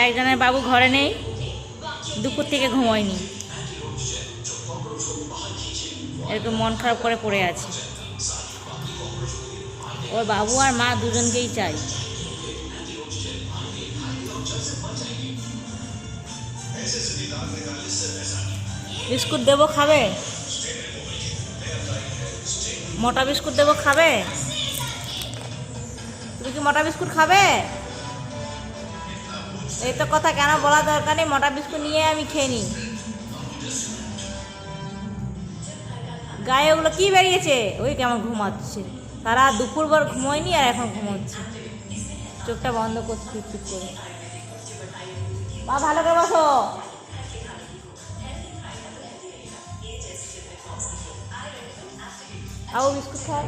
একজনের বাবু ঘরে নেই, দুপুর থেকে ঘুমোয়নি। এরকম মন খারাপ করে পড়ে আছে। ওর বাবু আর মা দুজনকেই চাই। বিস্কুট দেবো খাবে? মোটা বিস্কুট দেবো খাবে? তুমি কি মোটা বিস্কুট খাবে? এই তো কথা কেন বলা দরকার নেই, মোটা বিস্কুট নিয়ে আমি খেয়ে নিই। গায়ে ওগুলো কি বেরিয়েছে? ওই কেমন ঘুমাচ্ছে। তারা দুপুরবার ঘুমোয়নি আর এখন ঘুমোচ্ছে। চোখটা বন্ধ করছে, টিপ করে। মা, ভালো করে বসো। আও বিস্কুট খাও।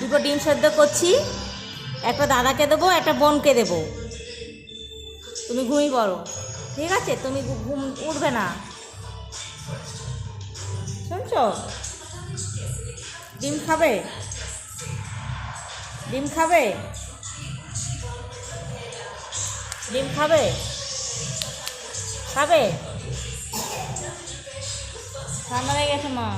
দুটো ডিম সেদ্ধ করছি, একটা দাদাকে দেবো, একটা বোনকে দেবো। তুমি ঘুমিয়ে পড়ো। ঠিক আছে? তুমি ঘুম উঠবে না। শুনছো? ডিম খাবে? ডিম খাবে? ডিম খাবে? খাবে? ঠান্ডা লেগে গেছে মা।